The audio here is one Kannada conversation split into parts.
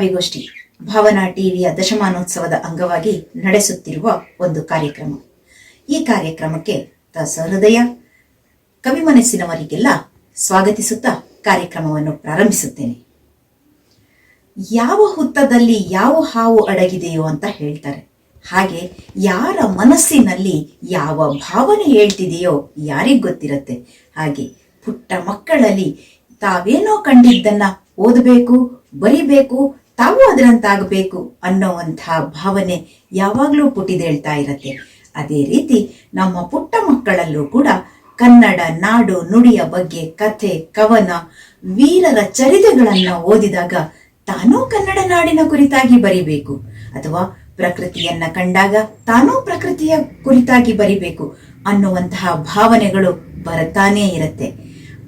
ಕವಿಗೋಷ್ಠಿ ಭಾವನಾ ಟಿವಿಯ ದಶಮಾನೋತ್ಸವದ ಅಂಗವಾಗಿ ನಡೆಸುತ್ತಿರುವ ಒಂದು ಕಾರ್ಯಕ್ರಮ. ಈ ಕಾರ್ಯಕ್ರಮಕ್ಕೆ ತ ಸಹೃದಯ ಕವಿ ಮನಸ್ಸಿನವರಿಗೆಲ್ಲ ಸ್ವಾಗತಿಸುತ್ತಾ ಕಾರ್ಯಕ್ರಮವನ್ನು ಪ್ರಾರಂಭಿಸುತ್ತೇನೆ. ಯಾವ ಹುತ್ತದಲ್ಲಿ ಯಾವ ಹಾವು ಅಡಗಿದೆಯೋ ಅಂತ ಹೇಳ್ತಾರೆ. ಹಾಗೆ ಯಾರ ಮನಸ್ಸಿನಲ್ಲಿ ಯಾವ ಭಾವನೆ ಹೇಳ್ತಿದೆಯೋ ಯಾರಿಗ್ ಗೊತ್ತಿರತ್ತೆ. ಹಾಗೆ ಪುಟ್ಟ ಮಕ್ಕಳಲ್ಲಿ ತಾವೇನೋ ಕಂಡಿದ್ದನ್ನ ಓದಬೇಕು, ಬರಿಬೇಕು ತಾವು ಅದರಂತಾಗಬೇಕು ಅನ್ನೋವಂಥ ಭಾವನೆ ಯಾವಾಗಲೂ ಪುಟಿದೇಳ್ತಾ ಇರತ್ತೆ. ಅದೇ ರೀತಿ ನಮ್ಮ ಪುಟ್ಟ ಮಕ್ಕಳಲ್ಲೂ ಕೂಡ ಕನ್ನಡ, ನಾಡು, ನುಡಿಯ ಬಗ್ಗೆ ಕಥೆ, ಕವನ, ವೀರರ ಚರಿತೆಗಳನ್ನ ಓದಿದಾಗ ತಾನೂ ಕನ್ನಡ ನಾಡಿನ ಕುರಿತಾಗಿ ಬರಿಬೇಕು. ಅಥವಾ ಪ್ರಕೃತಿಯನ್ನ ಕಂಡಾಗ ತಾನೂ ಪ್ರಕೃತಿಯ ಕುರಿತಾಗಿ ಬರಿಬೇಕು ಅನ್ನುವಂತಹ ಭಾವನೆಗಳು ಬರತಾನೇ ಇರುತ್ತೆ.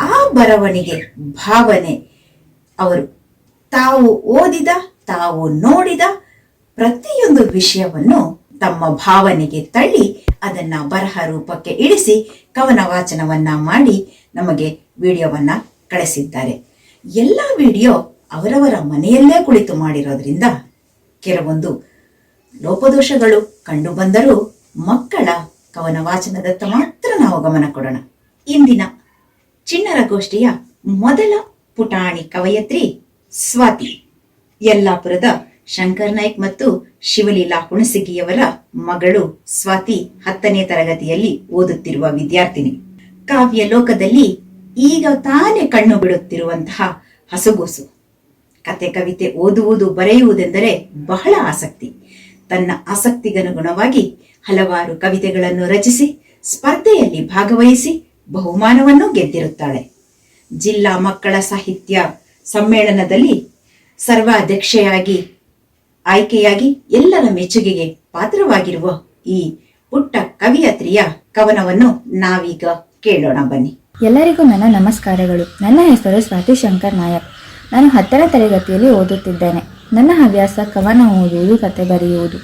ಆ ಬರವಣಿಗೆ, ಭಾವನೆ ಅವರು ತಾವು ಓದಿದ, ತಾವು ನೋಡಿದ ಪ್ರತಿಯೊಂದು ವಿಷಯವನ್ನು ತಮ್ಮ ಭಾವನೆಗೆ ತಳ್ಳಿ ಅದನ್ನ ಬರಹ ರೂಪಕ್ಕೆ ಇಳಿಸಿ ಕವನ ವಾಚನವನ್ನ ಮಾಡಿ ನಮಗೆ ವಿಡಿಯೋವನ್ನ ಕಳಿಸಿದ್ದಾರೆ. ಎಲ್ಲ ವಿಡಿಯೋ ಅವರವರ ಮನೆಯಲ್ಲೇ ಕುಳಿತು ಮಾಡಿರೋದ್ರಿಂದ ಕೆಲವೊಂದು ಲೋಪದೋಷಗಳು ಕಂಡು ಬಂದರೂ ಮಕ್ಕಳ ಕವನ ವಾಚನದತ್ತ ಮಾತ್ರ ನಾವು ಗಮನ ಕೊಡೋಣ. ಇಂದಿನ ಚಿಣ್ಣರ ಗೋಷ್ಠಿಯ ಮೊದಲ ಪುಟಾಣಿ ಕವಯತ್ರಿ ಸ್ವಾತಿ. ಯಲ್ಲಾಪುರದ ಶಂಕರ್ ನಾಯ್ಕ್ ಮತ್ತು ಶಿವಲೀಲಾ ಹುಣಸಗಿಯವರ ಮಗಳು ಸ್ವಾತಿ ಹತ್ತನೇ ತರಗತಿಯಲ್ಲಿ ಓದುತ್ತಿರುವ ವಿದ್ಯಾರ್ಥಿನಿ. ಕಾವ್ಯ ಲೋಕದಲ್ಲಿ ಈಗ ತಾನೇ ಕಣ್ಣು ಬಿಡುತ್ತಿರುವಂತಹ ಹಸುಗೂಸು. ಕತೆ ಕವಿತೆ ಓದುವುದು ಬರೆಯುವುದೆಂದರೆ ಬಹಳ ಆಸಕ್ತಿ. ತನ್ನ ಆಸಕ್ತಿಗನುಗುಣವಾಗಿ ಹಲವಾರು ಕವಿತೆಗಳನ್ನು ರಚಿಸಿ, ಸ್ಪರ್ಧೆಯಲ್ಲಿ ಭಾಗವಹಿಸಿ ಬಹುಮಾನವನ್ನು ಗೆದ್ದಿರುತ್ತಾಳೆ. ಜಿಲ್ಲಾ ಮಕ್ಕಳ ಸಾಹಿತ್ಯ ಸಮ್ಮೇಳನದಲ್ಲಿ ಸರ್ವಾಧ್ಯಕ್ಷೆಯಾಗಿ, ಆಯ್ಕೆಯಾಗಿ ಎಲ್ಲರ ಮೆಚ್ಚುಗೆಗೆ ಪಾತ್ರವಾಗಿರುವ ಈ ಪುಟ್ಟ ಕವಿಯತ್ರಿಯ ಕವನವನ್ನು ನಾವೀಗ ಕೇಳೋಣ ಬನ್ನಿ. ಎಲ್ಲರಿಗೂ ನನ್ನ ನಮಸ್ಕಾರಗಳು. ನನ್ನ ಹೆಸರು ಸ್ವಾತಿ ಶಂಕರ್ ನಾಯಕ್. ನಾನು ಹತ್ತನೇ ತರಗತಿಯಲ್ಲಿ ಓದುತ್ತಿದ್ದೇನೆ. ನನ್ನ ಹವ್ಯಾಸ ಕವನ ಓದುವುದು, ಕತೆ ಬರೆಯುವುದು.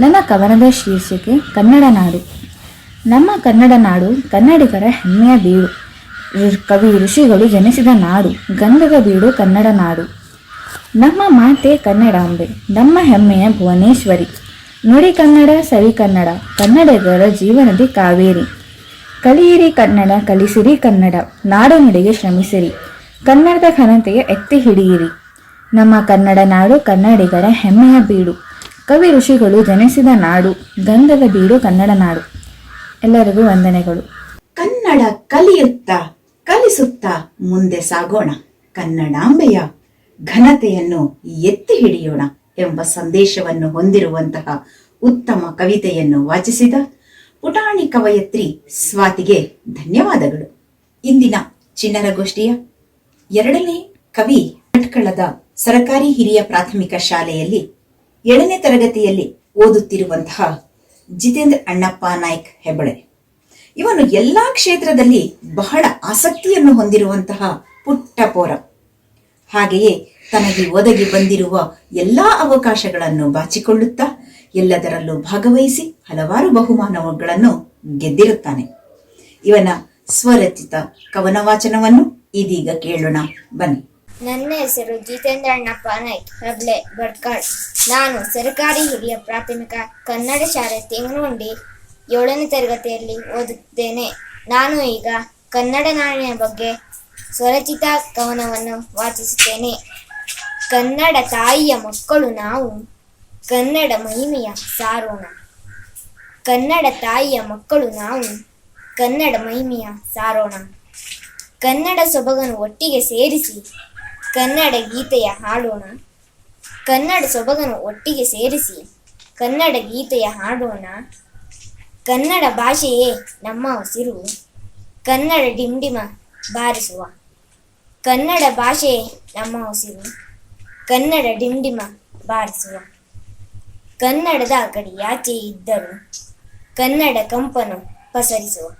ನನ್ನ ಕವನದ ಶೀರ್ಷಿಕೆ ಕನ್ನಡ ನಾಡು. ನಮ್ಮ ಕನ್ನಡ ನಾಡು ಕನ್ನಡಿಗರ ಹೆಮ್ಮೆಯ ಋ- ಕವಿ ಋಷಿಗಳು ಜನಿಸಿದ ನಾಡು, ಗಂಧದ ಬೀಡು ಕನ್ನಡ ನಾಡು. ನಮ್ಮ ಮಾತೆ ಕನ್ನಡಾಂಬೆ ನಮ್ಮ ಹೆಮ್ಮೆಯ ಭುವನೇಶ್ವರಿ. ನುಡಿ ಕನ್ನಡ ಸವಿ ಕನ್ನಡ, ಕನ್ನಡಿಗರ ಜೀವನದಿ ಕಾವೇರಿ. ಕಲಿಯಿರಿ ಕನ್ನಡ, ಕಲಿಸಿರಿ ಕನ್ನಡ, ನಾಡು ನುಡಿಗೆ ಶ್ರಮಿಸಿರಿ. ಕನ್ನಡದ ಘನತೆಗೆ ಎತ್ತಿ ಹಿಡಿಯಿರಿ. ನಮ್ಮ ಕನ್ನಡ ನಾಡು ಕನ್ನಡಿಗರ ಹೆಮ್ಮೆಯ ಬೀಡು. ಕವಿ ಋಷಿಗಳು ಜನಿಸಿದ ನಾಡು, ಗಂಧದ ಬೀಡು ಕನ್ನಡ ನಾಡು. ಎಲ್ಲರಿಗೂ ವಂದನೆಗಳು. ಕನ್ನಡ ಕಲಿಯುತ್ತಾ ಕಲಿಸುತ್ತಾ ಮುಂದೆ ಸಾಗೋಣ. ಕನ್ನಡಾಂಬೆಯ ಘನತೆಯನ್ನು ಎತ್ತಿ ಹಿಡಿಯೋಣ ಎಂಬ ಸಂದೇಶವನ್ನು ಹೊಂದಿರುವಂತಹ ಉತ್ತಮ ಕವಿತೆಯನ್ನು ವಾಚಿಸಿದ ಪುಟಾಣಿ ಕವಯತ್ರಿ ಸ್ವಾತಿಗೆ ಧನ್ಯವಾದಗಳು. ಇಂದಿನ ಚಿನ್ನರ ಗೋಷ್ಠಿಯ ಎರಡನೇ ಕವಿ ಭಟ್ಕಳದ ಸರಕಾರಿ ಹಿರಿಯ ಪ್ರಾಥಮಿಕ ಶಾಲೆಯಲ್ಲಿ ಏಳನೇ ತರಗತಿಯಲ್ಲಿ ಓದುತ್ತಿರುವಂತಹ ಜಿತೇಂದ್ರ ಅಣ್ಣಪ್ಪ ನಾಯ್ಕ್ ಹೆಬ್ಬಳೆ. ಇವನು ಎಲ್ಲಾ ಕ್ಷೇತ್ರದಲ್ಲಿ ಬಹಳ ಆಸಕ್ತಿಯನ್ನು ಹೊಂದಿರುವಂತಹ ಪುಟ್ಟ ಪೋರ. ಹಾಗೆಯೇ ತನಗೆ ಒದಗಿ ಬಂದಿರುವ ಎಲ್ಲಾ ಅವಕಾಶಗಳನ್ನು ಬಾಚಿಕೊಳ್ಳುತ್ತಾ ಎಲ್ಲದರಲ್ಲೂ ಭಾಗವಹಿಸಿ ಹಲವಾರು ಬಹುಮಾನಗಳನ್ನು ಗೆದ್ದಿರುತ್ತಾನೆ. ಇವನ ಸ್ವರಚಿತ ಕವನ ವಾಚನವನ್ನು ಇದೀಗ ಕೇಳೋಣ. ಬನ್ನಿ. ನನ್ನ ಹೆಸರು ಜಿತೇಂದ್ರಣ್ಣಪ್ಪ ನಾಯ್ಕ್ ರಬ್ಲೆ ಭಟ್ಕಳ್. ನಾನು ಸರ್ಕಾರಿ ಹಿರಿಯ ಪ್ರಾಥಮಿಕ ಕನ್ನಡ ಶಾಲೆ ತೆಂಗನಗುಂಡಿ ಏಳನೇ ತರಗತಿಯಲ್ಲಿ ಓದುತ್ತೇನೆ. ನಾನು ಈಗ ಕನ್ನಡ ನಾಡಿನ ಬಗ್ಗೆ ಸ್ವರಚಿತ ಕವನವನ್ನು ವಾಚಿಸುತ್ತೇನೆ. ಕನ್ನಡ ತಾಯಿಯ ಮಕ್ಕಳು ನಾವು ಕನ್ನಡ ಮಹಿಮೆಯ ಸಾರೋಣ. ಕನ್ನಡ ತಾಯಿಯ ಮಕ್ಕಳು ನಾವು ಕನ್ನಡ ಮಹಿಮೆಯ ಸಾರೋಣ. ಕನ್ನಡ ಸೊಬಗನ್ನು ಒಟ್ಟಿಗೆ ಸೇರಿಸಿ ಕನ್ನಡ ಗೀತೆಯ ಹಾಡೋಣ. ಕನ್ನಡ ಸೊಬಗನ್ನು ಒಟ್ಟಿಗೆ ಸೇರಿಸಿ ಕನ್ನಡ ಗೀತೆಯ ಹಾಡೋಣ. ಕನ್ನಡ ಭಾಷೆಯೇ ನಮ್ಮ ಉಸಿರು. ಕನ್ನಡ ಡಿಂಡಿಮ ಬಾರಿಸುವ. ಕನ್ನಡ ಭಾಷೆಯೇ ನಮ್ಮ ಉಸಿರು. ಕನ್ನಡ ಡಿಂಡಿಮ ಬಾರಿಸುವ. ಕನ್ನಡದ ಗಡಿಯಾಚೆ ಇದ್ದರು? ಕನ್ನಡ ಕಂಪನು ಪಸರಿಸುವ.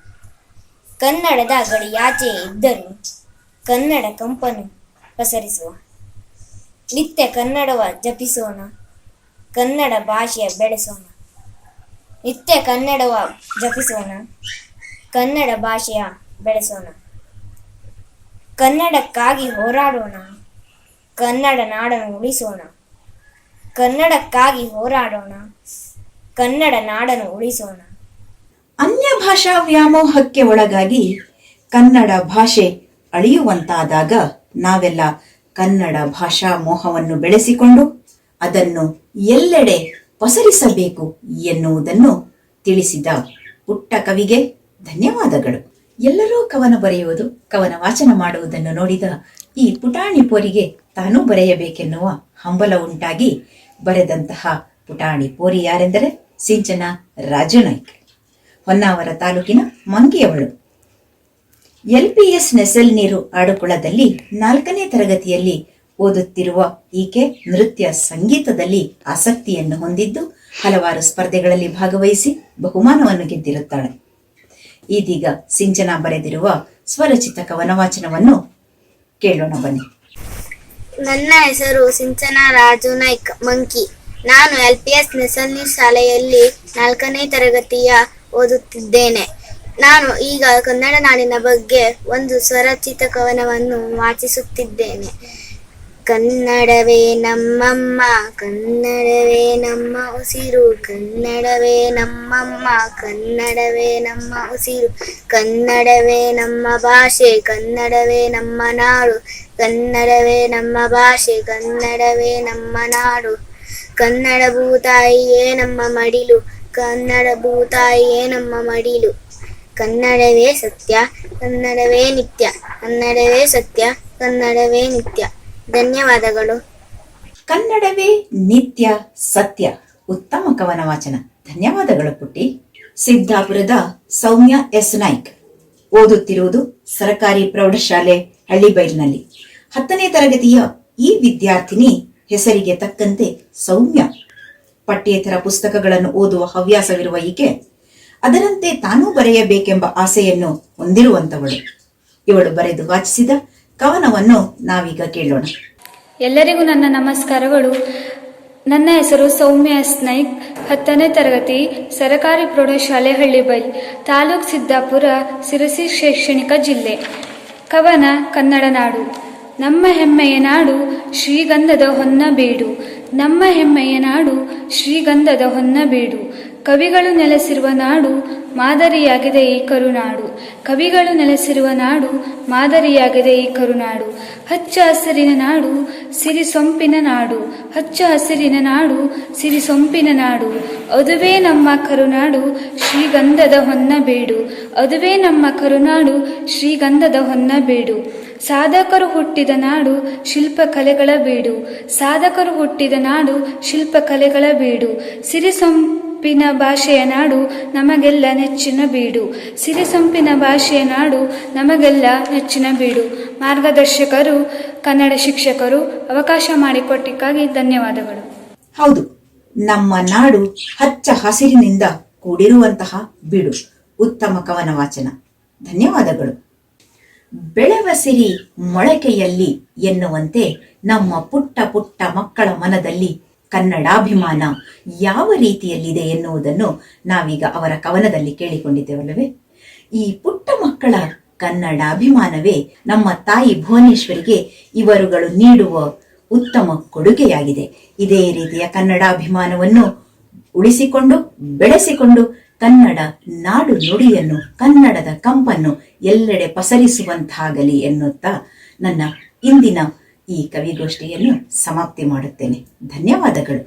ಕನ್ನಡದ ಗಡಿಯಾಚೆ ಇದ್ದರು? ಕನ್ನಡ ಕಂಪನು ಪಸರಿಸುವ. ನಿತ್ಯ ಕನ್ನಡವ ಜಪಿಸೋಣ. ಕನ್ನಡ ಭಾಷೆಯ ಬೆಳೆಸೋಣ. ನಿತ್ಯ ಕನ್ನಡವ ಜಪಿಸೋಣ. ಕನ್ನಡ ಭಾಷೆಯ ಬೆಳೆಸೋಣ. ಕನ್ನಡಕ್ಕಾಗಿ ಹೋರಾಡೋಣ. ಕನ್ನಡ ನಾಡನ್ನು ಉಳಿಸೋಣ. ಕನ್ನಡಕ್ಕಾಗಿ ಹೋರಾಡೋಣ. ಕನ್ನಡ ನಾಡನ್ನು ಉಳಿಸೋಣ. ಅನ್ಯ ಭಾಷಾ ವ್ಯಾಮೋಹಕ್ಕೆ ಒಳಗಾಗಿ ಕನ್ನಡ ಭಾಷೆ ಅಳಿಯುವಂತಾದಾಗ ನಾವೆಲ್ಲ ಕನ್ನಡ ಭಾಷಾ ಮೋಹವನ್ನು ಬೆಳೆಸಿಕೊಂಡು ಅದನ್ನು ಎಲ್ಲೆಡೆ ಪಸರಿಸಬೇಕು ಎನ್ನುವುದನ್ನು ತಿಳಿಸಿದ ಪುಟ್ಟ ಕವಿಗೆ ಧನ್ಯವಾದಗಳು. ಎಲ್ಲರೂ ಕವನ ಬರೆಯುವುದು, ಕವನ ವಾಚನ ಮಾಡುವುದನ್ನು ನೋಡಿದ ಈ ಪುಟಾಣಿ ಪೋರಿಗೆ ತಾನೂ ಬರೆಯಬೇಕೆನ್ನುವ ಹಂಬಲ ಉಂಟಾಗಿ ಬರೆದಂತಹ ಪುಟಾಣಿ ಪೋರಿ ಯಾರೆಂದರೆ ಸಿಂಚನ ರಾಜನಾಯ್ಕ ಹೊನ್ನಾವರ ತಾಲೂಕಿನ ಮಂಗಿಯವಳು. ಎಲ್ಪಿಎಸ್ ನೆಸಲ್ ನೀರು ಆಡುಕುಳದಲ್ಲಿ ನಾಲ್ಕನೇ ತರಗತಿಯಲ್ಲಿ ಓದುತ್ತಿರುವ ಈಕೆ ನೃತ್ಯ ಸಂಗೀತದಲ್ಲಿ ಆಸಕ್ತಿಯನ್ನು ಹೊಂದಿದ್ದು ಹಲವಾರು ಸ್ಪರ್ಧೆಗಳಲ್ಲಿ ಭಾಗವಹಿಸಿ ಬಹುಮಾನವನ್ನು ಗೆದ್ದಿರುತ್ತಾಳೆ. ಇದೀಗ ಸಿಂಚನ ಬರೆದಿರುವ ಸ್ವರಚಿತ ಕವನ ವಾಚನವನ್ನು ಕೇಳೋಣ ಬನ್ನಿ. ನನ್ನ ಹೆಸರು ಸಿಂಚನಾ ರಾಜು ನಾಯ್ಕ್ ಮಂಕಿ. ನಾನು ಎಲ್ ಪಿ ಎಸ್ ನೆಸಲ್ನಿ ಶಾಲೆಯಲ್ಲಿ ನಾಲ್ಕನೇ ತರಗತಿಯ ಓದುತ್ತಿದ್ದೇನೆ. ನಾನು ಈಗ ಕನ್ನಡ ನಾಡಿನ ಬಗ್ಗೆ ಒಂದು ಸ್ವರಚಿತ ಕವನವನ್ನು ವಾಚಿಸುತ್ತಿದ್ದೇನೆ. ಕನ್ನಡವೇ ನಮ್ಮಮ್ಮ, ಕನ್ನಡವೇ ನಮ್ಮ ಉಸಿರು, ಕನ್ನಡವೇ ನಮ್ಮಮ್ಮ, ಕನ್ನಡವೇ ನಮ್ಮ ಉಸಿರು, ಕನ್ನಡವೇ ನಮ್ಮ ಭಾಷೆ, ಕನ್ನಡವೇ ನಮ್ಮ ನಾಡು, ಕನ್ನಡವೇ ನಮ್ಮ ಭಾಷೆ, ಕನ್ನಡವೇ ನಮ್ಮ ನಾಡು. ಕನ್ನಡ ಭೂತಾಯಿಯೇ ನಮ್ಮ ಮಡಿಲು, ಕನ್ನಡ ಭೂತಾಯಿಯೇ ನಮ್ಮ ಮಡಿಲು. ಕನ್ನಡವೇ ಸತ್ಯ, ಕನ್ನಡವೇ ನಿತ್ಯ, ಕನ್ನಡವೇ ಸತ್ಯ, ಕನ್ನಡವೇ ನಿತ್ಯ. ಧನ್ಯವಾದಗಳು. ಕನ್ನಡವೇ ನಿತ್ಯ ಸತ್ಯ. ಉತ್ತಮ ಕವನ ವಾಚನ. ಧನ್ಯವಾದಗಳು ಪುಟ್ಟಿ. ಸಿದ್ದಾಪುರದ ಸೌಮ್ಯ ಎಸ್ ನಾಯ್ಕ್. ಓದುತ್ತಿರುವುದು ಸರಕಾರಿ ಪ್ರೌಢಶಾಲೆ ಹಳ್ಳಿಬೈಲ್ನಲ್ಲಿ. ಹತ್ತನೇ ತರಗತಿಯ ಈ ವಿದ್ಯಾರ್ಥಿನಿ ಹೆಸರಿಗೆ ತಕ್ಕಂತೆ ಸೌಮ್ಯ. ಪಠ್ಯೇತರ ಪುಸ್ತಕಗಳನ್ನು ಓದುವ ಹವ್ಯಾಸವಿರುವ ಈಕೆ, ಅದರಂತೆ ತಾನೂ ಬರೆಯಬೇಕೆಂಬ ಆಸೆಯನ್ನು ಹೊಂದಿರುವಂತವಳು. ಇವಳು ಬರೆದು ವಾಚಿಸಿದ ಕವನವನ್ನು ನಾವೀಗ ಕೇಳೋಣ. ಎಲ್ಲರಿಗೂ ನನ್ನ ನಮಸ್ಕಾರಗಳು. ನನ್ನ ಹೆಸರು ಸೌಮ್ಯ ಸ್ನೈಕ್ ಹತ್ತನೇ ತರಗತಿ, ಸರಕಾರಿ ಪ್ರೌಢಶಾಲೆ ಹಳ್ಳಿಬೈ ತಾಲೂಕ್ ಸಿದ್ದಾಪುರ, ಸಿರಸಿ ಶೈಕ್ಷಣಿಕ ಜಿಲ್ಲೆ. ಕವನ, ಕನ್ನಡ ನಾಡು. ನಮ್ಮ ಹೆಮ್ಮೆಯ ನಾಡು, ಶ್ರೀಗಂಧದ ಹೊನ್ನಬೀಡು ನಮ್ಮ ಹೆಮ್ಮೆಯ ನಾಡು, ಶ್ರೀಗಂಧದ ಹೊನ್ನಬೀಡು ಕವಿಗಳು ನೆಲೆಸಿರುವ ನಾಡು ಮಾದರಿಯಾಗಿದೆ ಈ ಕರುನಾಡು. ಕವಿಗಳು ನೆಲೆಸಿರುವ ನಾಡು ಮಾದರಿಯಾಗಿದೆ ಈ ಕರುನಾಡು. ಹಚ್ಚ ಹಸಿರಿನ ನಾಡು ಸಿರಿ ಸೊಂಪಿನ ನಾಡು. ಹಚ್ಚ ಹಸಿರಿನ ನಾಡು ಸಿರಿ ಸೊಂಪಿನ ನಾಡು. ಅದುವೇ ನಮ್ಮ ಕರುನಾಡು ಶ್ರೀಗಂಧದ ಹೊನ್ನಬೀಡು ಅದುವೇ ನಮ್ಮ ಕರುನಾಡು ಶ್ರೀಗಂಧದ ಹೊನ್ನಬೀಡು ಸಾಧಕರು ಹುಟ್ಟಿದ ನಾಡು ಶಿಲ್ಪಕಲೆಗಳ ಬೀಡು. ಸಾಧಕರು ಹುಟ್ಟಿದ ನಾಡು ಶಿಲ್ಪಕಲೆಗಳ ಬೀಡು. ಸಿರಿಸೊಂಪಿನ ಭಾಷೆಯ ನಾಡು ನಮಗೆಲ್ಲ ನೆಚ್ಚಿನ ಬೀಡು. ಸಿರಿಸೊಂಪಿನ ಭಾಷೆಯ ನಾಡು ನಮಗೆಲ್ಲ ನೆಚ್ಚಿನ ಬೀಡು. ಮಾರ್ಗದರ್ಶಕರು, ಕನ್ನಡ ಶಿಕ್ಷಕರು, ಅವಕಾಶ ಮಾಡಿಕೊಟ್ಟಿಕ್ಕಾಗಿ ಧನ್ಯವಾದಗಳು. ಹೌದು, ನಮ್ಮ ನಾಡು ಹಚ್ಚ ಹಸಿರಿನಿಂದ ಕೂಡಿರುವಂತಹ ಬೀಡು. ಉತ್ತಮ ಕವನ ವಾಚನ ಧನ್ಯವಾದಗಳು. ಬೆಳೆವ ಸಿರಿ ಮೊಳಕೆಯಲ್ಲಿ ಎನ್ನುವಂತೆ ನಮ್ಮ ಪುಟ್ಟ ಪುಟ್ಟ ಮಕ್ಕಳ ಮನದಲ್ಲಿ ಕನ್ನಡಾಭಿಮಾನ ಯಾವ ರೀತಿಯಲ್ಲಿದೆ ಎನ್ನುವುದನ್ನು ನಾವೀಗ ಅವರ ಕವನದಲ್ಲಿ ಕೇಳಿಕೊಂಡಿದ್ದೇವಲ್ಲವೇ? ಈ ಪುಟ್ಟ ಮಕ್ಕಳ ಕನ್ನಡಾಭಿಮಾನವೇ ನಮ್ಮ ತಾಯಿ ಭುವನೇಶ್ವರಿಗೆ ಇವರುಗಳು ನೀಡುವ ಉತ್ತಮ ಕೊಡುಗೆಯಾಗಿದೆ. ಇದೇ ರೀತಿಯ ಕನ್ನಡಾಭಿಮಾನವನ್ನು ಉಳಿಸಿಕೊಂಡು, ಬೆಳೆಸಿಕೊಂಡು ಕನ್ನಡ ನಾಡು ನುಡಿಯನ್ನು, ಕನ್ನಡದ ಕಂಪನ್ನು ಎಲ್ಲೆಡೆ ಪಸರಿಸುವಂತಾಗಲಿ ಎನ್ನುತ್ತಾ ನನ್ನ ಇಂದಿನ ಈ ಕವಿಗೋಷ್ಠಿಯನ್ನು ಸಮಾಪ್ತಿ ಮಾಡುತ್ತೇನೆ. ಧನ್ಯವಾದಗಳು.